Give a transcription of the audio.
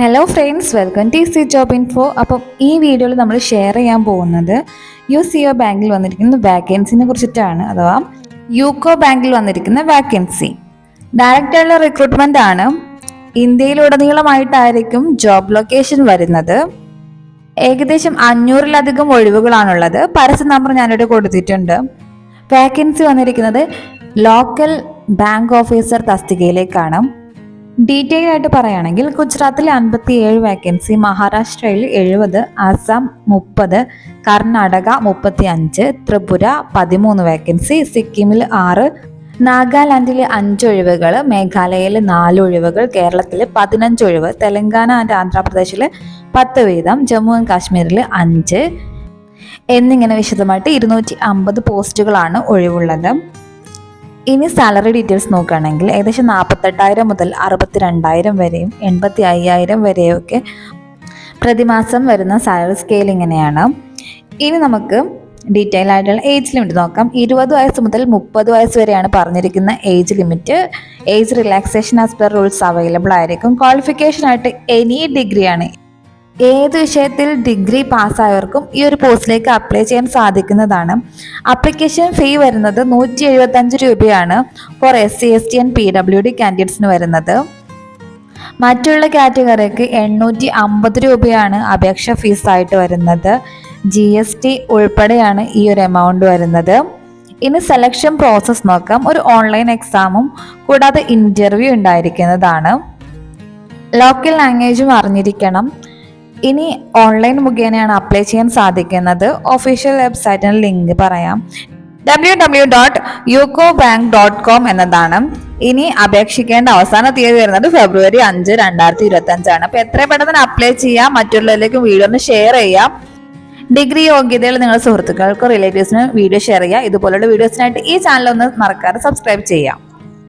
Hello friends welcome T C job info അപ്പം ഈ വീഡിയോയിൽ നമ്മൾ ഷെയർ ചെയ്യാൻ പോകുന്നത് യു സി ഒ ബാങ്കിൽ വന്നിരിക്കുന്ന വാക്കൻസിനെ കുറിച്ചിട്ടാണ് അഥവാ യൂക്കോ ബാങ്കിൽ വന്നിരിക്കുന്ന വാക്കൻസി ഡയറക്റ്റുള്ള റിക്രൂട്ട്മെന്റ് ആണ്. ഇന്ത്യയിലുടനീളമായിട്ടായിരിക്കും ജോബ് ലൊക്കേഷൻ വരുന്നത്. ഏകദേശം അഞ്ഞൂറിലധികം ഒഴിവുകളാണുള്ളത്. പരസ്യ നമ്പർ ഞാനിവിടെ കൊടുത്തിട്ടുണ്ട്. വാക്കൻസി വന്നിരിക്കുന്നത് ലോക്കൽ ബാങ്ക് ഓഫീസർ തസ്തികയിലേക്കാണ്. ഡീറ്റെയിൽ ആയിട്ട് പറയുകയാണെങ്കിൽ ഗുജറാത്തിൽ അൻപത്തി ഏഴ് വേക്കൻസി മഹാരാഷ്ട്രയിൽ എഴുപത് ആസാം മുപ്പത് കർണാടക മുപ്പത്തി അഞ്ച് ത്രിപുര പതിമൂന്ന് വേക്കൻസി സിക്കിമിൽ ആറ് നാഗാലാൻഡിൽ അഞ്ച് ഒഴിവുകൾ മേഘാലയയിൽ നാല് ഒഴിവുകൾ കേരളത്തിൽ പതിനഞ്ച് ഒഴിവ് തെലങ്കാന ആൻഡ് ആന്ധ്രാപ്രദേശിൽ പത്ത് വീതം ജമ്മു ആൻഡ് കാശ്മീരിൽ അഞ്ച്. എന്നിങ്ങനെ വിശദമായിട്ട് ഇരുന്നൂറ്റി അമ്പത് പോസ്റ്റുകളാണ് ഒഴിവുള്ളത്. ഇനി സാലറി ഡീറ്റെയിൽസ് നോക്കുകയാണെങ്കിൽ ഏകദേശം നാൽപ്പത്തെട്ടായിരം മുതൽ അറുപത്തിരണ്ടായിരം വരെയും എൺപത്തി അയ്യായിരം വരെയൊക്കെ പ്രതിമാസം വരുന്ന സാലറി സ്കെയിൽ ഇങ്ങനെയാണ്. ഇനി നമുക്ക് ഡീറ്റെയിൽ ആയിട്ടുള്ള ഏജ് ലിമിറ്റ് നോക്കാം. ഇരുപത് വയസ്സ് മുതൽ മുപ്പത് വയസ്സ് വരെയാണ് പറഞ്ഞിരിക്കുന്ന age limit age relaxation as per rules available ആയിരിക്കും. ക്വാളിഫിക്കേഷൻ ആയിട്ട് എനി ഡിഗ്രിയാണ് ഏത് വിഷയത്തിൽ ഡിഗ്രി പാസ്സായവർക്കും ഈ ഒരു പോസ്റ്റിലേക്ക് അപ്ലൈ ചെയ്യാൻ സാധിക്കുന്നതാണ്. അപ്ലിക്കേഷൻ ഫീ വരുന്നത് നൂറ്റി എഴുപത്തഞ്ച് രൂപയാണ് for S C S T and P W D കാൻഡിഡേറ്റ്സിന് വരുന്നത്. മറ്റുള്ള കാറ്റഗറിക്ക് എണ്ണൂറ്റി അമ്പത് രൂപയാണ് അപേക്ഷ ഫീസായിട്ട് വരുന്നത്. ജി എസ് ടി ഉൾപ്പെടെയാണ് ഈ ഒരു എമൗണ്ട് വരുന്നത്. ഇനി സെലക്ഷൻ പ്രോസസ്സ് നോക്കാം. ഒരു ഓൺലൈൻ എക്സാമും കൂടാതെ ഇന്റർവ്യൂ ഉണ്ടായിരിക്കുന്നതാണ്. ലോക്കൽ ലാംഗ്വേജും അറിഞ്ഞിരിക്കണം. ഇനി ഓൺലൈൻ മുഖേനയാണ് അപ്ലൈ ചെയ്യാൻ സാധിക്കുന്നത്. ഒഫീഷ്യൽ വെബ്സൈറ്റിന് ലിങ്ക് പറയാം. W W dot UCO bank dot com എന്നതാണ്. ഇനി അപേക്ഷിക്കേണ്ട അവസാന തീയതി വരുന്നത് ഫെബ്രുവരി അഞ്ച് രണ്ടായിരത്തി ഇരുപത്തി അഞ്ചാണ് അപ്പൊ എത്ര പെട്ടെന്ന് അപ്ലൈ ചെയ്യാം. മറ്റുള്ളവരിലേക്ക് വീഡിയോ ഒന്ന് ഷെയർ ചെയ്യാം. ഡിഗ്രി യോഗ്യതയിൽ നിങ്ങളുടെ സുഹൃത്തുക്കൾക്കും റിലേറ്റീവ്സിനും വീഡിയോ ഷെയർ ചെയ്യുക ഇതുപോലുള്ള വീഡിയോസിനായിട്ട് ഈ ചാനൽ ഒന്ന് മറക്കാതെ സബ്സ്ക്രൈബ് ചെയ്യാം.